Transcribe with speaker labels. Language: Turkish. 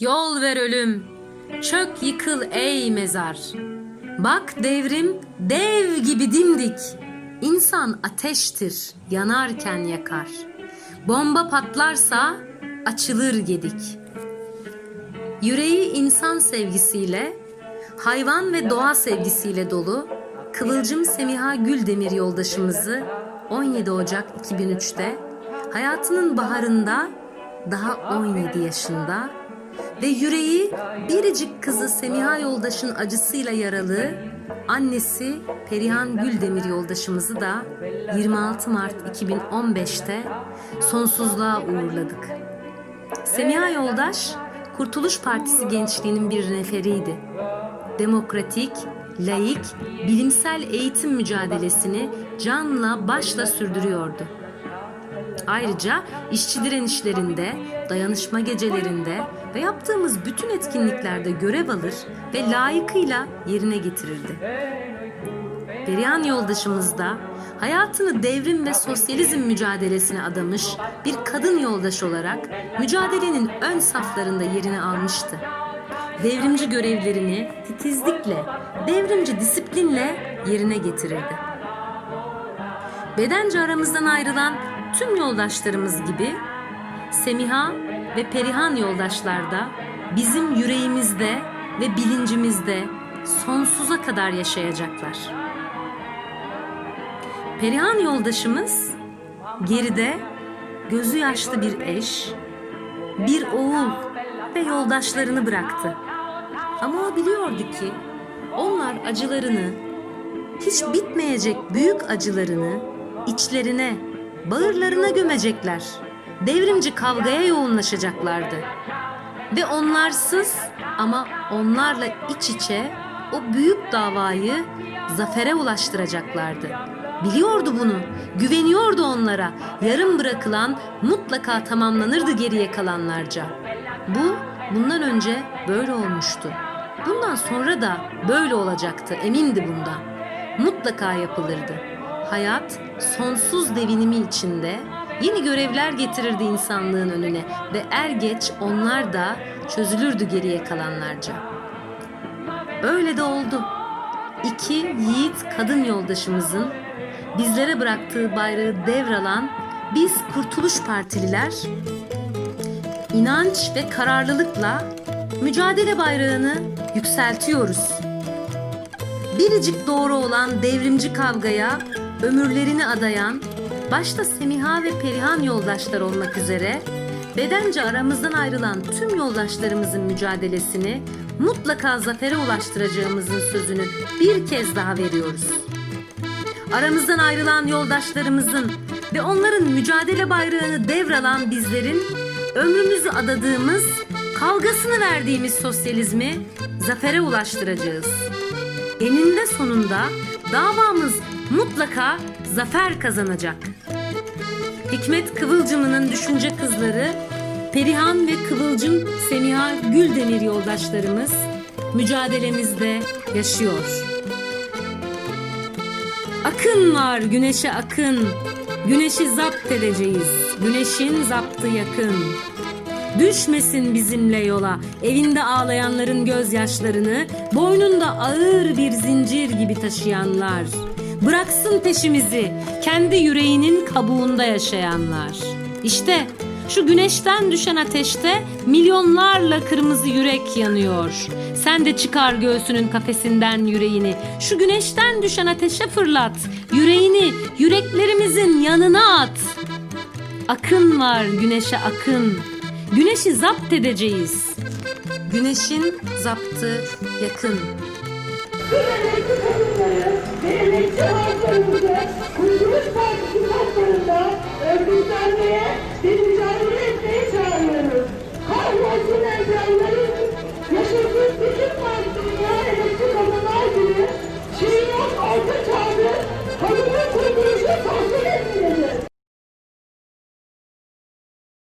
Speaker 1: Yol ver ölüm, çök yıkıl ey mezar. Bak devrim dev gibi dimdik. İnsan ateştir, yanarken yakar. Bomba patlarsa açılır gedik. Yüreği insan sevgisiyle, hayvan ve doğa sevgisiyle dolu Kıvılcım Semiha Güldemir yoldaşımızı 17 Ocak 2003'te hayatının baharında daha 17 yaşında ve yüreği biricik kızı Semiha yoldaşın acısıyla yaralı annesi Perihan Güldemir yoldaşımızı da 26 Mart 2015'te sonsuzluğa uğurladık. Semiha yoldaş Kurtuluş Partisi gençliğinin bir neferiydi. Demokratik, laik, bilimsel eğitim mücadelesini canla başla sürdürüyordu. Ayrıca işçi direnişlerinde, dayanışma gecelerinde ve yaptığımız bütün etkinliklerde görev alır ve layıkıyla yerine getirirdi. Perihan yoldaşımız da hayatını devrim ve sosyalizm mücadelesine adamış bir kadın yoldaş olarak mücadelenin ön saflarında yerini almıştı. Devrimci görevlerini titizlikle, devrimci disiplinle yerine getirirdi. Bedence aramızdan ayrılan tüm yoldaşlarımız gibi Semiha ve Perihan yoldaşlar da bizim yüreğimizde ve bilincimizde sonsuza kadar yaşayacaklar. Perihan yoldaşımız geride gözü yaşlı bir eş, bir oğul ve yoldaşlarını bıraktı. Ama o biliyordu ki onlar acılarını, hiç bitmeyecek büyük acılarını içlerine, bağırlarına gömecekler. Devrimci kavgaya yoğunlaşacaklardı. Ve onlarsız ama onlarla iç içe o büyük davayı zafere ulaştıracaklardı. Biliyordu bunu, güveniyordu onlara. Yarım bırakılan mutlaka tamamlanırdı geriye kalanlarca. Bu bundan önce böyle olmuştu. Bundan sonra da böyle olacaktı, emindi bundan. Mutlaka yapılırdı. Hayat sonsuz devinimi içinde yeni görevler getirirdi insanlığın önüne ve er geç onlar da çözülürdü geriye kalanlarca. Öyle de oldu. İki yiğit kadın yoldaşımızın bizlere bıraktığı bayrağı devralan biz Kurtuluş Partililer inanç ve kararlılıkla mücadele bayrağını yükseltiyoruz. Biricik doğru olan devrimci kavgaya ömürlerini adayan, başta Semiha ve Perihan yoldaşlar olmak üzere bedence aramızdan ayrılan tüm yoldaşlarımızın mücadelesini mutlaka zafere ulaştıracağımızın sözünü bir kez daha veriyoruz. Aramızdan ayrılan yoldaşlarımızın ve onların mücadele bayrağını devralan bizlerin ömrümüzü adadığımız, kavgasını verdiğimiz sosyalizmi zafere ulaştıracağız. Eninde sonunda davamız mutlaka zafer kazanacak. Hikmet Kıvılcım'ın düşünce kızları Perihan ve Kıvılcım Semiha Güldemir yoldaşlarımız mücadelemizde yaşıyor. Akın var güneşe akın. Güneşi zapt edeceğiz. Güneşin zaptı yakın. Düşmesin bizimle yola. Evinde ağlayanların gözyaşlarını, boynunda ağır bir zincir gibi taşıyanlar. Bıraksın peşimizi, kendi yüreğinin kabuğunda yaşayanlar. İşte şu güneşten düşen ateşte milyonlarla kırmızı yürek yanıyor. Sen de çıkar göğsünün kafesinden yüreğini. Şu güneşten düşen ateşe fırlat. Yüreğini yüreklerimizin yanına at. Akın var güneşe akın. Güneşi zapt edeceğiz. Güneşin zaptı yakın
Speaker 2: birlikte kadınları, birlikte halklarımızı Kurtuluş Partisi toplarında